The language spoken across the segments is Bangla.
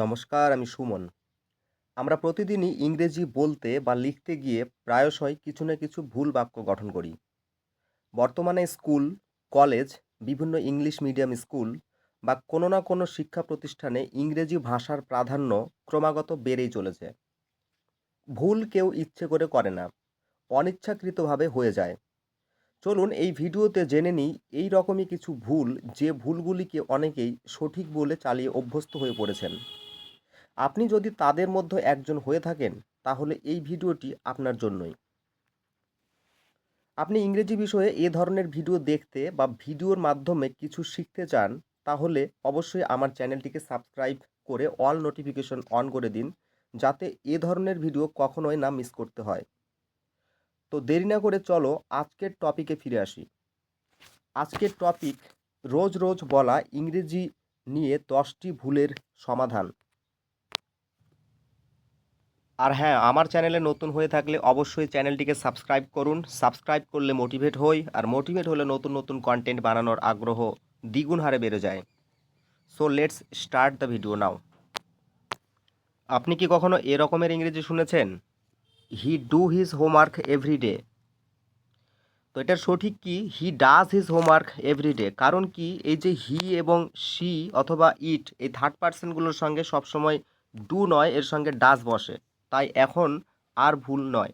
নমস্কার, আমি সুমন। আমরা প্রতিদিনই ইংরেজি বলতে বা লিখতে গিয়ে প্রায়শই কিছু না কিছু ভুল বাক্য গঠন করি। বর্তমানে স্কুল, কলেজ, বিভিন্ন ইংলিশ মিডিয়াম স্কুল বা কোনো না কোনো শিক্ষা প্রতিষ্ঠানে ইংরেজি ভাষার প্রাধান্য ক্রমাগত বেড়েই চলেছে। ভুল কেউ ইচ্ছে করে করে না, অনিচ্ছাকৃতভাবে হয়ে যায়। চলুন এই ভিডিওতে জেনে নিই এই রকমই কিছু ভুল যে ভুলগুলিকে অনেকেই সঠিক বলে চালিয়ে অভ্যস্ত হয়ে পড়েছেন। আপনি যদি তাদের মধ্যে একজন হয়ে থাকেন, তাহলে এই ভিডিওটি আপনার জন্যই। আপনি ইংরেজি বিষয়ে এ ধরনের ভিডিও দেখতে বা ভিডিওর মাধ্যমে কিছু শিখতে চান, তাহলে অবশ্যই আমার চ্যানেলটিকে সাবস্ক্রাইব করে অল নোটিফিকেশন অন করে দিন, যাতে এ ধরনের ভিডিও কখনোই না মিস করতে হয়। তো দেরি না করে চলো আজকের টপিকে ফিরে আসি। আজকের টপিক রোজ রোজ বলা ইংরেজি নিয়ে দশটি ভুলের সমাধান। আর হ্যাঁ আমার চ্যানেলে নতুন হয়ে থাকলে অবশ্যই চ্যানেলটিকে সাবস্ক্রাইব করুন। সাবস্ক্রাইব করলে মোটিভেট হই, আর মোটিভেট হলে নতুন নতুন কন্টেন্ট বানানোর আগ্রহ দ্বিগুণ হারে বেড়ে যায়। So let's start the video now আপনি কি কখনো এরকমের ইংরেজি শুনেছেন? He do his homework everyday তো এটার সঠিক কি? He does his homework everyday কারণ কি? এই যে হি এবং শি অথবা ইট এই থার্ড পার্সনগুলোর সঙ্গে সবসময় ডু নয়, এর সঙ্গে ডাজ বসে। তাই এখন আর ভুল নয়।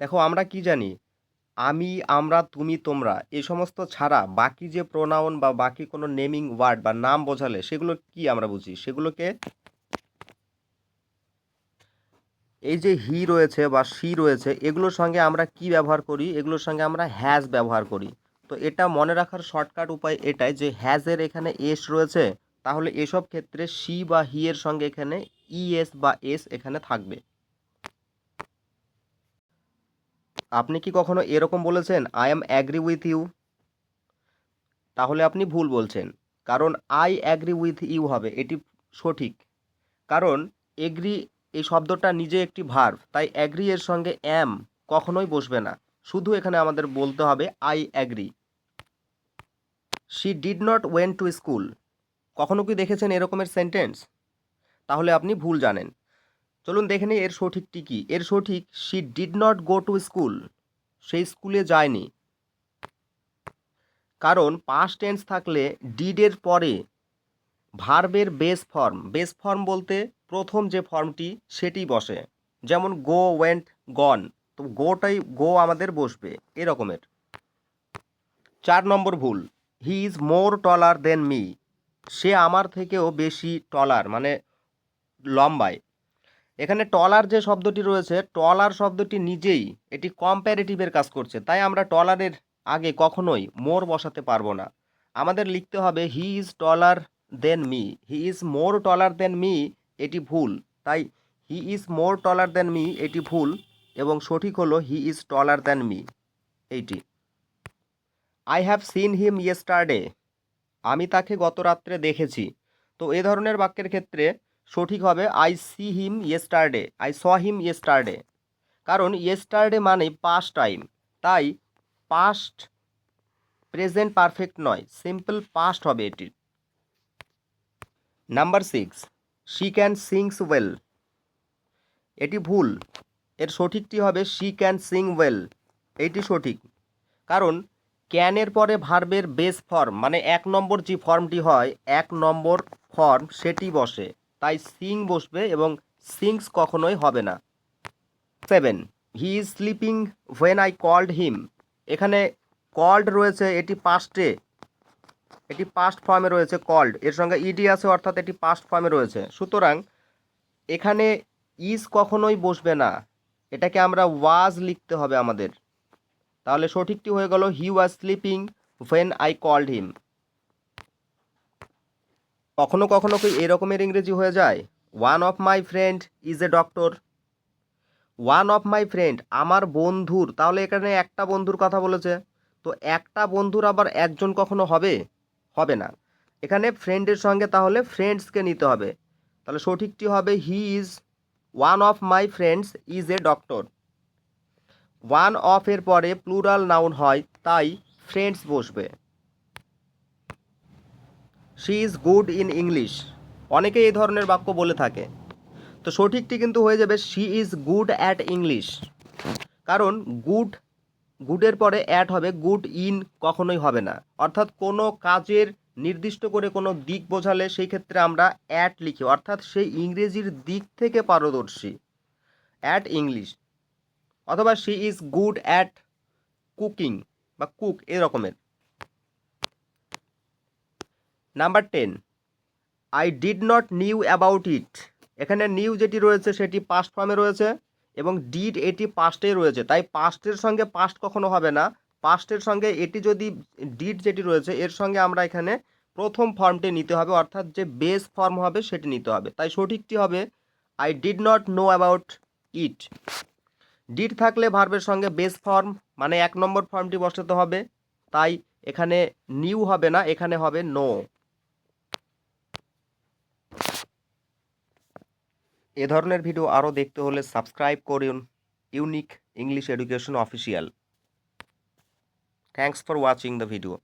দেখো, আমরা কি জানি? আমি, আমরা, তুমি, তোমরা, এ সমস্ত ছাড়া বাকি যে প্রোনাউন বা বাকি কোনো নেমিং ওয়ার্ড বা নাম বোঝালে সেগুলো কি আমরা বুঝি? সেগুলোকে এই যে হি রয়েছে বা শি রয়েছে, এগুলোর সঙ্গে আমরা কি ব্যবহার করি? এগুলোর সঙ্গে আমরা হ্যাজ ব্যবহার করি। তো এটা মনে রাখার শর্টকাট উপায় এটাই যে হ্যাজের এখানে এস রয়েছে, তাহলে এসব ক্ষেত্রে সি বা হি এর সঙ্গে এখানে ইএস বা এস এখানে থাকবে। আপনি কি কখনো এরকম বলেছেন I am agree with you তাহলে আপনি ভুল বলছেন, কারণ আই অ্যাগ্রি উইথ ইউ হবে, এটি সঠিক। কারণ এগ্রি এই শব্দটা নিজে একটি ভার্ভ তাই অ্যাগ্রি এর সঙ্গে অ্যাম কখনোই বসবে না। শুধু এখানে আমাদের বলতে হবে I agree she did not went to school কখনো কি দেখেছেন এরকমের সেন্টেন্স তাহলে আপনি ভুল জানেন। চলুন দেখে নিই এর সঠিকটি কি। এর সঠিক she did not go to school সেই স্কুলে যায়নি। কারণ পাস্ট টেন্স থাকলে ডিডের পরে ভার্বের বেস ফর্ম বেস ফর্ম বলতে প্রথম যে ফর্মটি সেটি বসে। যেমন গো ওয়েন্ট গন তো গোটাই গো আমাদের বসবে, এরকমের। চার নম্বর ভুল। হি is more taller than me সে আমার থেকেও বেশি টলার মানে লম্বায়। এখানে টলার যে শব্দটি রয়েছে, টলার শব্দটি নিজেই এটি কম্প্যারেটিভের কাজ করছে। তাই আমরা টলারের আগে কখনোই মোর বসাতে পারব না। আমাদের লিখতে হবে he is taller than me he is more taller than me এটি ভুল। তাই হি is more taller than me এটি ভুল। এবং সঠিক হলো he is taller than me eighty. I have seen him yesterday আমি তাকে গত রাত্রে দেখেছি। তো এ ধরনের বাক্যের ক্ষেত্রে সঠিক হবে I see him yesterday I saw him yesterday কারণ ইয়েস্টারডে মানে পাস্ট টাইম তাই পাস্ট প্রেজেন্ট পারফেক্ট নয় সিম্পল পাস্ট হবে এটি number six she can sings well এটি ভুল। এর সঠিকটি হবে শি ক্যান সিং ওয়েল এটি সঠিক। কারণ ক্যানের পরে ভার্বের বেস ফর্ম মানে এক নম্বর যে ফর্মটি হয়, এক নম্বর ফর্ম সেটি বসে। তাই সিং বসবে এবং সিংস কখনোই হবে না। Seven, he is sleeping when I called him. এখানে কল্ড রয়েছে, এটি পাস্টে এটি পাস্ট ফর্মে রয়েছে, কল্ড। এর সঙ্গে ইডি আছে, অর্থাৎ এটি পাস্ট ফর্মে রয়েছে। সুতরাং এখানে ইজ কখনোই বসবে না। এটাকে আমরা ওয়াজ লিখতে হবে আমাদের। তাহলে সঠিকটি হয়ে গেল, he was sleeping when I called him. কখনো কখনো কি এরকমের ইংরেজি হয়ে যায়? One of my friend is a doctor one of my friend আমার বন্ধুর, তাহলে এখানে একটা বন্ধুর কথা বলেছে। তো একটা বন্ধুর আবার একজন কখনো হবে? হবে না। এখানে ফ্রেন্ডের সঙ্গে তাহলে ফ্রেন্ডসকে নিতে হবে। তাহলে সঠিকটি হবে he is one of my friends is a doctor one of এর পরে প্লুরাল নাউন হয়, তাই ফ্রেন্ডস বসবে। She is good in English অনেকে এই ধরনের বাক্য বলে থাকে। তো সঠিকটি কিন্তু হয়ে যাবে she is good at English কারণ গুড গুডের পরে অ্যাট হবে গুড ইন কখনোই হবে না। অর্থাৎ কোনো কাজের নির্দিষ্ট করে কোনো দিক বোঝালে সেই ক্ষেত্রে আমরা অ্যাট লিখি। অর্থাৎ সেই ইংরেজির দিক থেকে পারদর্শী। অ্যাট ইংলিশ অথবা she is good at cooking বা কুক এরকমের। Number ten I did not knew about it এখানে নিউ যেটি রয়েছে সেটি পাস্ট ফর্মে রয়েছে এবং ডিড এটি পাস্টে রয়েছে। তাই পাস্টের সঙ্গে পাস্ট কখনো হবে না। পাস্টের সঙ্গে এটি যদি ডিড যেটি রয়েছে, এর সঙ্গে আমরা এখানে প্রথম ফর্মটি নিতে হবে, অর্থাৎ যে বেস ফর্ম হবে সেটি নিতে হবে। তাই সঠিকটি হবে I did not know about it did থাকলে ভার্বের সঙ্গে বেস ফর্ম মানে এক নম্বর ফর্মটি বসাতে হবে। তাই এখানে নিউ হবে না, এখানে হবে নো এ ধরনের ভিডিও আরও দেখতে হলে সাবস্ক্রাইব করুন। Unique English education official thanks for watching the video